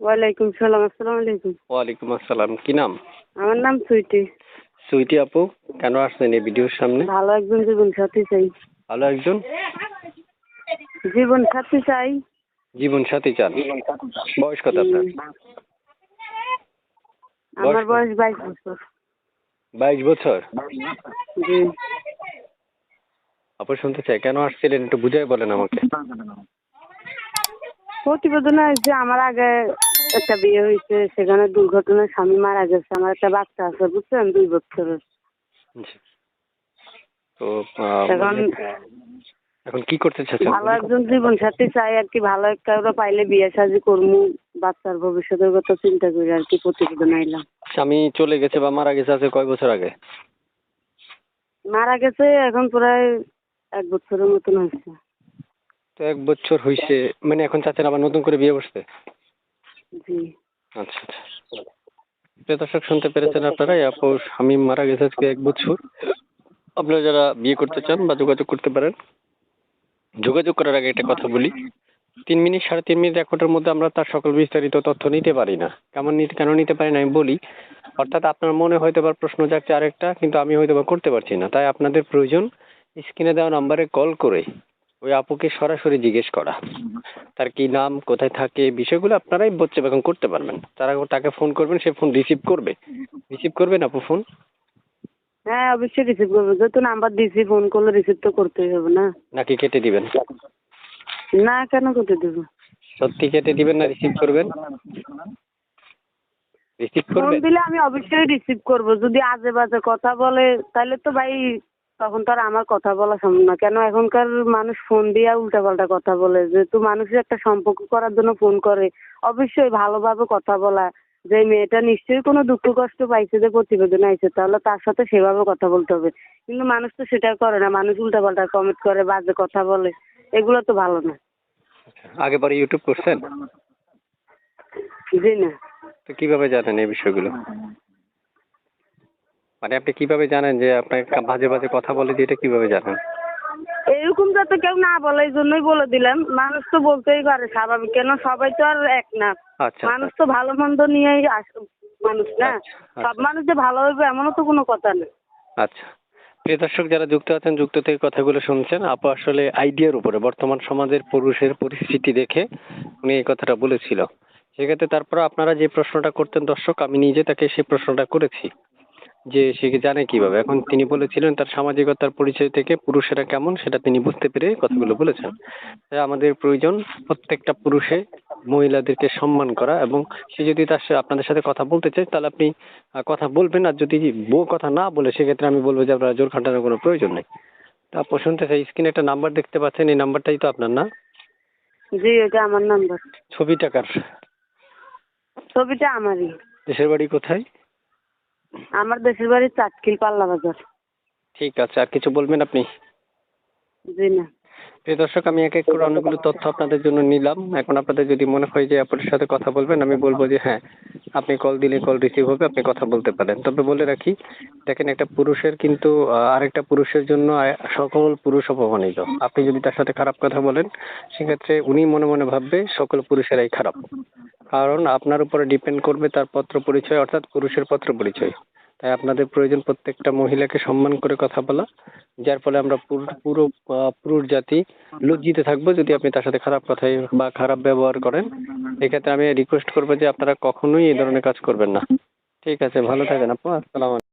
ওয়ালাইকুম সালাম আসসালামু আলাইকুম। ওয়ালাইকুম আসসালাম কি নাম? আমার নাম সুইটি। সুইটি আপু কেন আসছেন এই ভিডিওর সামনে? ভালো একজন জীবন সাথী চাই। ভালো একজন? জীবন সাথী চাই। জীবন সাথী চান? বয়স কত আপনার? আমার বয়স বাইশ বছর। বাইশ বছর? আপু শুনতে চাই কেন আসছিলেন একটু বুঝাই বলেন আমাকে। প্রতিবেদনে যে আমার আগে একটা বিয়ে হয়েছে সেখানে দুর্ঘটনায় স্বামী মারা গেছে। আমার একটা বাচ্চা আছে বুঝছেন? দুই বছরের। তো এখন এখন কি করতে চাচ্ছেন? ভালো একজন জীবন সাথী চাই আর কি ভালো একটা ওরা পাইলে বিয়ে সাজি করমু। বাচ্চার ভবিষ্যতের কথা চিন্তা করি আর কি প্রতিবেদন আইলাম। স্বামী চলে গেছে বা মারা গেছে আছে কয় বছর আগে? মারা গেছে এখন প্রায় এক বছরের মতন হয়েছে। তো এক বছর হইছে মানে এখন চাচ্ছেন আবার নতুন করে বিয়ে বসতে জি। আচ্ছা আচ্ছা। প্রিয় দর্শক শুনতে পেরেছেন আপনারা এই আপু স্বামী মারা গেছে আজকে এক বছর। আপনারা যারা বিয়ে করতে চান বা যোগাযোগ করতে পারেন যোগাযোগ করার আগে একটা কথা বলি। তিন মিনিট সাড়ে তিন মিনিট এক ঘণ্টার মধ্যে আমরা তার সকল বিস্তারিত তথ্য নিতে পারি না। কেমন নিতে কেন নিতে পারি না আমি বলি। অর্থাৎ আপনার মনে হয়তো বা প্রশ্ন যাচ্ছে আরেকটা কিন্তু আমি হয়তো বা করতে পারছি না। তাই আপনাদের প্রয়োজন স্ক্রিনে দেওয়া নাম্বারে কল করে ওই আপুকে সরাসরি জিজ্ঞেস করা। তার কি নাম কোথায় থাকে বিষয়গুলো আপনারাই পর্যবেক্ষণ করতে পারবেন। তারা তাকে ফোন করবেন সে ফোন রিসিভ করবে। রিসিভ করবেন আপু ফোন হ্যাঁ অবশ্যই রিসিভ করব। যেহেতু নাম্বার দিয়েছি ফোন করলে রিসিভ তো করতেই হবে না। নাকি কেটে দিবেন? না কেন করতে দেবো? সত্যি কেটে দিবেন না রিসিভ করবেন? রিসিভ ফোন করবেন? দিলে আমি অবশ্যই রিসিভ করব। যদি আজে বাজে কথা বলে তাহলে তো ভাই তখন তো আর আমার কথা বলা সম্ভব না। কেন এখনকার মানুষ ফোন দিয়ে উল্টাপাল্টা কথা বলে? যেহেতু মানুষের একটা সম্পর্ক করার জন্য ফোন করে অবশ্যই ভালোভাবে কথা বলা। যে মেয়েটা নিশ্চয়ই কোনো দুঃখ কষ্ট পাইছে যে প্রতিবেদন আইছে তাহলে তার সাথে সেভাবে কথা বলতে হবে। কিন্তু মানুষ তো সেটা করে না। মানুষ উল্টাপাল্টা কমেন্ট করে বাজে কথা বলে। এগুলো তো ভালো না। আগে পরে ইউটিউব করছেন? জি না। তো কীভাবে জানেন এই বিষয়গুলো? মানে আপনি কীভাবে জানেন যে আপনাকে বাজে বাজে কথা বলে যে এটা কীভাবে জানেন? এরকম যাতে কেউ না বলে এই জন্যই বলে দিলাম। মানুষ তো বলতেই পারে স্বাভাবিক কেন সবাই তো আর এক না। আচ্ছা মানুষ তো ভালো মন্দ নিয়েই আস মানুষ না? আচ্ছা, সব মানুষ যে ভালো হবে এমনও তো কোনো কথা নেই আচ্ছা। প্রিয় দর্শক যারা যুক্ত আছেন যুক্ত থেকে কথাগুলো শুনছেন আপু আসলে আইডিয়ার উপরে বর্তমান সমাজের পুরুষের পরিস্থিতি দেখে উনি এই কথাটা বলেছিল। সেক্ষেত্রে তারপর আপনারা যে প্রশ্নটা করতেন দর্শক আমি নিজে তাকে সেই প্রশ্নটা করেছি। যে সে কি জানে কীভাবে? এখন তিনি বলেছিলেন তার সামাজিকতার পরিচয় থেকে পুরুষেরা কেমন সেটা তিনি বুঝতে পেরে কথাগুলো বলেছেন। তাই আমাদের প্রয়োজন প্রত্যেকটা পুরুষে মহিলাদেরকে সম্মান করা এবং সে যদি তার সাথে আপনাদের সাথে কথা বলতে চায় তাহলে আপনি কথা বলবেন আর যদি বউ কথা না বলে সেক্ষেত্রে আমি বলব যে আপনারা জোর খাটানোর কোনো প্রয়োজন নেই। তা আপু শুনতে চাই স্ক্রিনে একটা নাম্বার দেখতে পাচ্ছেন এই নাম্বারটাই তো আপনার না? জি এটা আমার নাম্বার ছবি টাকার ছবিটা আমারই। দেশের বাড়ি কোথায়? আমার দেশের বাড়ি চাটকিল পাল্লা বাজার। ঠিক আছে আর কিছু বলবেন আপনি? জি না। প্রিয় দর্শক আমি এক এক করে অনেকগুলো তথ্য আপনাদের জন্য নিলাম। এখন আপনাদের যদি মনে হয় যে আপনার সাথে কথা বলবেন আমি বলব যে হ্যাঁ আপনি কল দিলে কল রিসিভ হবে আপনি কথা বলতে পারেন। তবে বলে রাখি দেখেন একটা পুরুষের কিন্তু আরেকটা পুরুষের জন্য সকল পুরুষ অপমানিত। আপনি যদি তার সাথে খারাপ কথা বলেন সেক্ষেত্রে উনি মনে মনে ভাববে সকল পুরুষেরাই খারাপ। কারণ আপনার উপরে ডিপেন্ড করবে তার পত্র পরিচয়, অর্থাৎ পুরুষের পত্র পরিচয়। তাই আপনাদের প্রয়োজন প্রত্যেকটা মহিলাকে সম্মান করে কথা বলা, যার ফলে আমরা পুরো পুরুষ জাতি লজ্জিত থাকব যদি আপনি তার সাথে খারাপ কথাই বা খারাপ ব্যবহার করেন। এক্ষেত্রে আমি রিকোয়েস্ট করব যে আপনারা কখনোই এই ধরনের কাজ করবেন না। ঠিক আছে, ভালো থাকেন আপু, আসসালাম